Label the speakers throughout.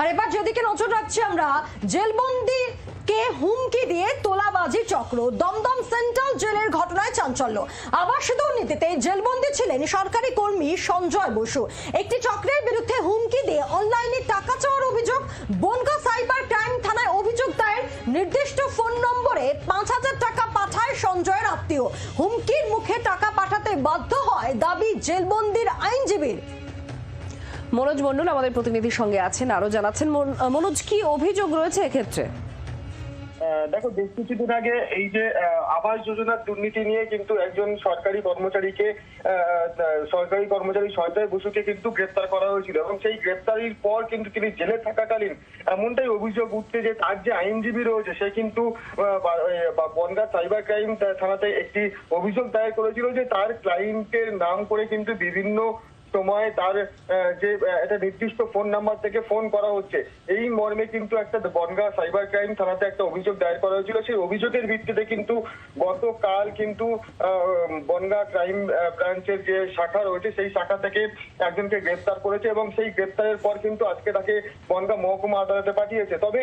Speaker 1: আর এবার যেদিকে নজর রাখছি আমরা, জেলবন্দি কে হুমকি দিয়ে তোলাবাজি চক্র, দমদম সেন্ট্রাল জেলের ঘটনায় চাঞ্চল্য। আবাস দুর্নীতিতে জেলবন্দি ছিলেন সরকারি কর্মী সঞ্জয় বসু। একটি চক্রের বিরুদ্ধে হুমকি দিয়ে অনলাইনে টাকা চাওয়ার অভিযোগ, বনগা সাইবার ক্রাইম থানায় অভিযোগ দায়ের নির্দিষ্ট ফোন নম্বরে পাঁচ হাজার টাকা পাঠায় সঞ্জয়ের আত্মীয়। হুমকির মুখে টাকা পাঠাতে বাধ্য হয় দাবি জেলবন্দির আইনজীবীর।
Speaker 2: মনোজ মন্ডল আমাদের প্রতিনিধির সঙ্গে আছেন আরও জানাচ্ছেন। মন- মনোজ, কি অভিযোগ রয়েছে এক্ষেত্রে?
Speaker 3: দেখো, বেশ কিছুদিন আগে এই যে আবাস যোজনার দুর্নীতি নিয়ে কিন্তু একজন সরকারি কর্মচারীকে সরকারি কর্মচারী সঞ্জয় বসুকে কিন্তু গ্রেপ্তার করা হয়েছিল এবং সেই গ্রেপ্তারির পর কিন্তু তিনি জেলে থাকাকালীন এমনটাই অভিযোগ উঠছে যে তার যে আইনজীবী রয়েছে, সে কিন্তু বনগাঁ সাইবার ক্রাইম থানাতে একটি অভিযোগ দায়ের করেছিল যে তার ক্লায়েন্টের নাম করে কিন্তু বিভিন্ন সময় তার যে একটা নির্দিষ্ট ফোন নাম্বার থেকে ফোন করা হচ্ছে এই মর্মে কিন্তু একটা বনগাঁ সাইবার ক্রাইম থানাতে একটা অভিযোগ দায়ের করা হয়েছিল। সেই অভিযোগের ভিত্তিতে কিন্তু গতকাল কিন্তু বনগাঁ ক্রাইম ব্রাঞ্চের যে শাখা রয়েছে সেই শাখা থেকে একজনকে গ্রেপ্তার করেছে এবং সেই গ্রেপ্তারের পর কিন্তু আজকে তাকে বনগাঁ মহকুমা আদালতে পাঠিয়েছে। তবে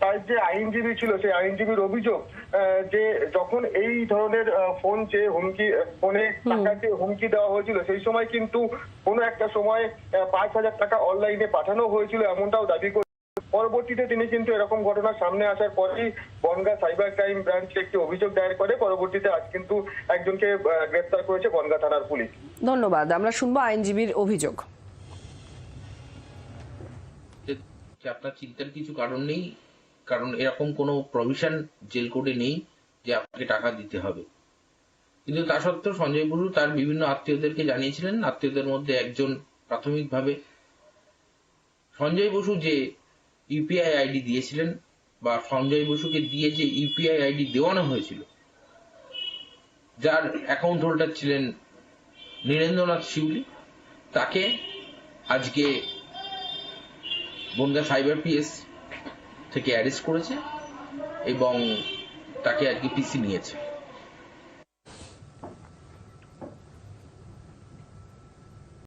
Speaker 3: তার যে আইনজীবী ছিল সেই আইনজীবীর অভিযোগ আহ, যে যখন এই ধরনের ফোন চেয়ে হুমকি ফোনে টাকা হুমকি দেওয়া হয়েছিল সেই সময় কিন্তু কোনো একটা সময় আহ, পাঁচ হাজার টাকা অনলাইনে পাঠানো হয়েছিল এমনটাও দাবি করে পরবর্তীতে তিনি কিন্তু এরকম ঘটনা সামনে আসার পরেই বনগাঁ সাইবার ক্রাইম ব্রাঞ্চ একটি অভিযোগ দায়ের করে পরবর্তীতে আজ কিন্তু একজনকে আহ, গ্রেপ্তার করেছে বনগাঁ থানার পুলিশ।
Speaker 2: ধন্যবাদ আমরা শুনব আইনজীবীর অভিযোগ।
Speaker 4: আপনার চিন্তার কিছু কারণ নেই কারণ এরকম কোনো প্রভিশন জেল কোডে নেই যে আপনাকে টাকা দিতে হবে। কিন্তু তা সত্ত্বেও সঞ্জয় বসু তার বিভিন্ন আত্মীয়দেরকে জানিয়েছিলেন। আত্মীয়দের মধ্যে একজন প্রাথমিকভাবে সঞ্জয় বসু যে ইউপিআই আইডি দিয়েছিলেন বা সঞ্জয় বসুকে দিয়ে যে ইউপিআই আইডি দেওয়ানো হয়েছিল, যার অ্যাকাউন্ট হোল্ডার ছিলেন নীরেন্দ্রনাথ শিউলি। তাকে আজকে বনগা সাইবার পিএস থেকে অ্যারেস্ট করেছে এবং তাকে আজকে পিসি নিয়েছে।